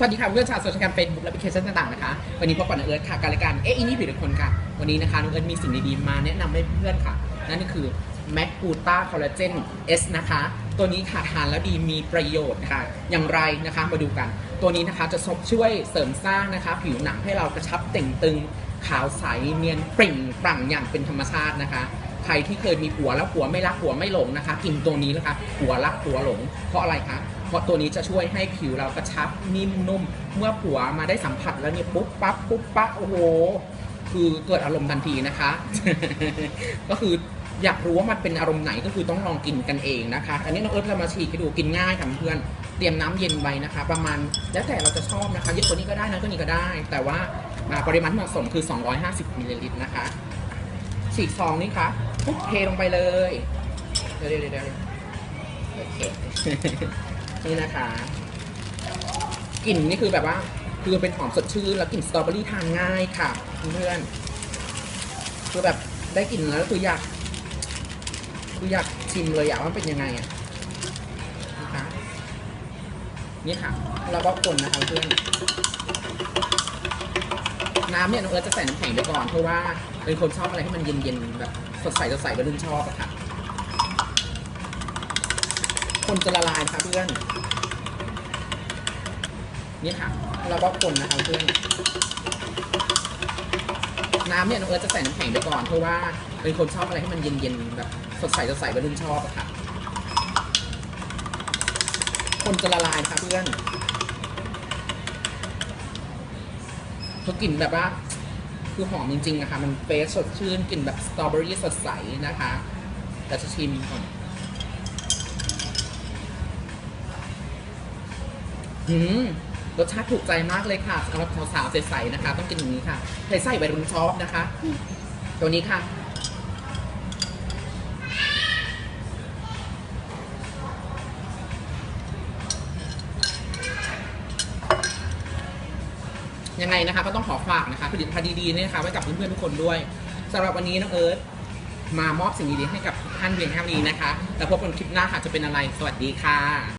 สวัสดีค่ะเพื่อนชาวโซเชียลแคมเปญบุ๊กและแอปพลิเคชันต่างๆนะคะ วันนี้พบกับน้องเอิร์ธค่ะการรายการเอ๊ะอีนี่ผิดคนค่ะ วันนี้นะคะน้องเอิร์ธมีสิ่งดีๆ มาแนะนำให้เพื่อนค่ะ นั่นก็คือแม c กูต้าคอลลาเจน S นะคะ ตัวนี้ค่ะทานแล้วดีมีประโยชน์นะคะ อย่างไรนะคะมาดูกัน ตัวนี้นะคะจะช่วยเสริมสร้างนะคะ ผิวหนังให้เรากระชับเต่งตึง ขาวใสเนียนเปล่งปลั่งอย่างเป็นธรรมชาตินะคะ ใครที่เคยมีผัวแล้วผัวไม่รักผัวไม่หลงนะคะ กินตัวนี้นะคะผัวรักผัวหลง เพราะอะไรคะ เพราะตัวนี้จะช่วยให้ผิวเรากระชับนิ่มนุ่ม เมื่อผัวมาได้สัมผัสแล้วเนี่ยปุ๊บปั๊บปุ๊บปั๊บโอ้โหคือเกิดอารมณ์ทันทีนะคะ ก็คืออยากรู้ว่ามันเป็นอารมณ์ไหนก็คือต้องลองกินกันเองนะคะ อันนี้น้องเอิร์ธเรามาฉีกให้ดูกินง่ายค่ะเพื่อนเตรียมน้ำเย็นไว้นะคะ ประมาณแล้วแต่เราจะชอบนะคะเยอะกว่านี้ก็ได้นะก็นี้ก็ได้ แต่ว่าาปริมาณที่เหมาะสมคือ 250มิลลิลิตรนะคะฉีกซองนี่ค่ะปุ๊บเทลงไปเลยเดี๋ยวเดี๋ยวเดี๋ยวเดี๋ยวโอเค นี่นะคะกลิ่นนี่คือแบบว่า คือเป็นหอมสดชื่นแล้วกลิ่นสตรอเบอรี่ทานง่ายค่ะเพื่อนคือแบบได้กลิ่นแล้วคืออยากคืออยากชิมเลยอยากว่าเป็นยังไงอะนะคะนี่ค่ะ เราก็คนนะคะเพื่อนน้ำเนี่ยน้องเอิร์ธจะใส่น้ำแข็งไปก่อนเพราะว่าเป็นคนชอบอะไรที่มันเย็นๆแบบสดใสสดใสวัยรุ่นชอบอะค่ะ คนจะละลายค่ะเพื่อน นี่ค่ะ เราก็คนนะคะเพื่อน น้ำเนี่ยน้องเอิร์ธจะใส่น้ำแข็งไปก่อนเพราะว่าเป็นคนชอบอะไรที่มันเย็นๆแบบสดใสสดใสวัยรุ่นชอบอะค่ะ คนจะละลายค่ะเพื่อนคือกลิ่นแบบว่าคือหอมจริงๆนะคะ มันเฟรชสดชื่นกลิ่นแบบสตรอเบอรี่สดใสนะคะ แต่จะชิมก่อน หืมรสชาติถูกใจมากเลยค่ะสำหรับสาวๆใสๆนะคะ ต้องกินอย่างนี้ค่ะใส่ใส่ใบรุนชอบนะคะ ตัวนี้ค่ะยังไงนะคะก็ต้องขอฝากนะคะผลิตภัณฑ์ดีๆเนี่ยนะคะไว้กับเพื่อนๆทุกคนด้วยสำหรับวันนี้น้องเอิร์ธมามอบสิ่งดีๆให้กับทุกท่านเพียงแค่นี้นะคะ แล้วพบกันคลิปหน้าค่ะจะเป็นอะไร สวัสดีค่ะ